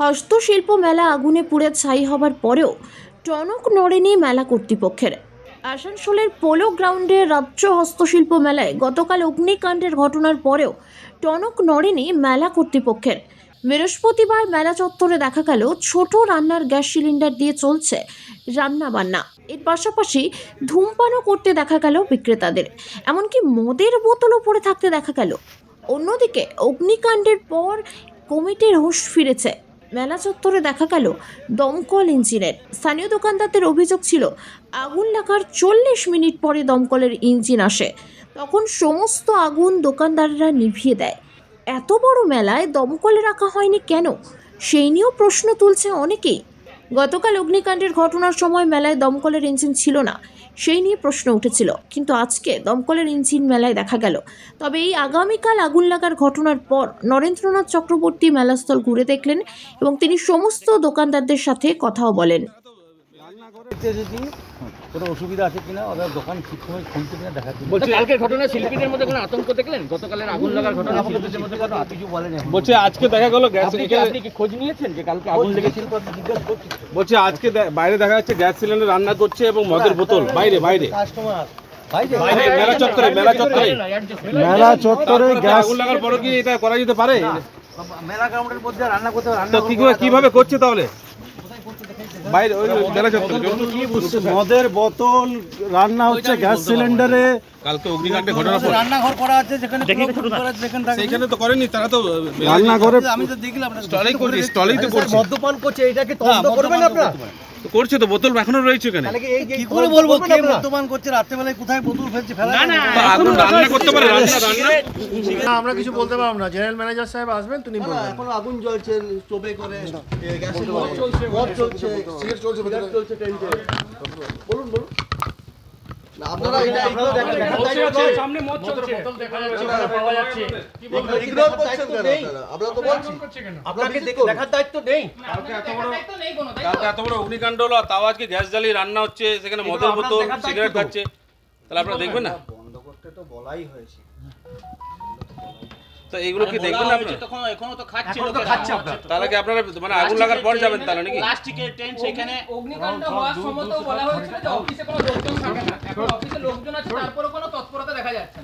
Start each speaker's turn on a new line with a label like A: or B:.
A: হস্তশিল্প মেলা আগুনে পুড়ে ছাই হবার পরেও টনক নড়েনি মেলা কর্তৃপক্ষের। আসানসোলের পোলো গ্রাউন্ডে রাজ্য হস্তশিল্প মেলায় গতকাল অগ্নিকাণ্ডের ঘটনার পরেও টনক নড়েনি মেলা কর্তৃপক্ষের। বৃহস্পতিবার মেলা চত্বরে দেখা গেল, ছোট রান্নার গ্যাস সিলিন্ডার দিয়ে চলছে রান্না বান্না। এর পাশাপাশি ধূমপানও করতে দেখা গেল বিক্রেতাদের। এমনকি মদের বোতলও পড়ে থাকতে দেখা গেল। অন্যদিকে অগ্নিকাণ্ডের পর কমিটির হুঁশ ফিরেছে। মেলা চত্বরে দেখা গেল দমকল ইঞ্জিনের। স্থানীয় দোকানদারদের অভিযোগ ছিল, আগুন লাগার চল্লিশ মিনিট পরে দমকলের ইঞ্জিন আসে। তখন সমস্ত আগুন দোকানদাররা নিভিয়ে দেয়। এত বড় মেলায় দমকলে রাখা হয়নি কেন? সেই নিয়েও প্রশ্ন তুলছে অনেকেই। গতকাল অগ্নিকাণ্ডের ঘটনার সময় মেলায় দমকলের ইঞ্জিন ছিল না। সেই নিয়ে প্রশ্ন উঠেছিল। কিন্তু আজকে দমকলের ইঞ্জিন মেলায় দেখা গেল। তবে এই আগামীকাল আগুন লাগার ঘটনার পর নরেন্দ্রনাথ চক্রবর্তী মেলাস্থল ঘুরে দেখলেন এবং তিনি সমস্ত দোকানদারদের সাথে কথাও বলেন।
B: কোনো অসুবিধা আছে কিনা? ওদের দোকান ঠিক সময় খুলছে কিনা জন্য
C: বলছি কালকের ঘটনা শিল্পীদের মধ্যে কোনো আতঙ্ক দেখলেন? গতকালের আগুন লাগার ঘটনা শিল্পীদের মধ্যে
B: কোনো কিছু বলেনি।
D: বলছে আজকে দেখা গেল গ্যাস
C: আপনি কি খোঁজ নিয়েছেন যে কালকে আগুন লেগেছিল
B: জিজ্ঞেস করছি
D: বলছে আজকে বাইরে দেখা যাচ্ছে গ্যাস সিলিন্ডার রান্না করছে এবং মদের বোতল। বাইরে বাইরে।
B: কাস্টমার।
D: মেলা চত্বরে মেলা চত্বরে।
E: মেলা চত্বরে গ্যাস
D: আগুন লাগার পরে কি এটা করা যেতে পারে?
B: মেলা গ্রাউন্ডের মধ্যে রান্না করতে হবে, রান্না
D: কীভাবে
B: রান্না
D: কীভাবে করছে তাহলে? বাইরে ওই ওই
E: কি বুঝছে মদের বোতল রান্না হচ্ছে গ্যাস সিলিন্ডারে।
D: কালকে অগ্নিকাণ্ডে ঘটনার পর
B: রান্নাঘর করা আছে যেখানে করা যেখানে
D: তো করেনি তারা তো
E: রান্নাঘরে
B: আমি তো দেখলাম।
D: স্টলেই করছে স্টলেই তো করছে।
B: মদ্যপান করছে এটাকে তদন্ত করবেন আপনারা?
D: করছে তো বোতল এখনও রয়েছে কেন
B: কি করে বলব? কে মদ্যপান করছে? রাত্রেবেলায় কোথায় বোতল ফেলছে? ফেলা
C: না না
D: এখন রান্না করতে পারে রান্না রান্না।
F: আমরা কিছু বলতে পারব না। জেনারেল ম্যানেজার সাহেব আসবেন তিনি বলবেন।
E: এখন আগুন জ্বলছে স্টোবে করে মদ চলছে সিগারেট চলছে চলছে। টেন্টে বলুন বলুন।
D: অগ্নিকাণ্ড হলো আর তাও আজকে গ্যাস জ্বালিয়ে রান্না হচ্ছে সেখানে মদের বোতল সিগারেট খাচ্ছে। তাহলে আপনারা দেখবেন না?
E: বন্ধ করতে তো বলাই হয়েছে।
D: তো এগুলো কি দেখবেন না আপনারা?
C: তখন এখনও তো খাচ্ছে
B: এখনও তো খাচ্ছে আপনারা।
D: তাহলে কি আপনারা মানে আগুন লাগার পর যাবেন তাহলে নাকি?
C: প্লাস্টিকের টেন্ট সেখানে
G: অগ্নিকাণ্ড হওয়ার সময় তো বলা হয়েছিল যে অফিসে কোনো লোকজন থাকে না। এখন অফিসে লোকজন আছে তারপরে কোনো তৎপরতা দেখা যাচ্ছে না।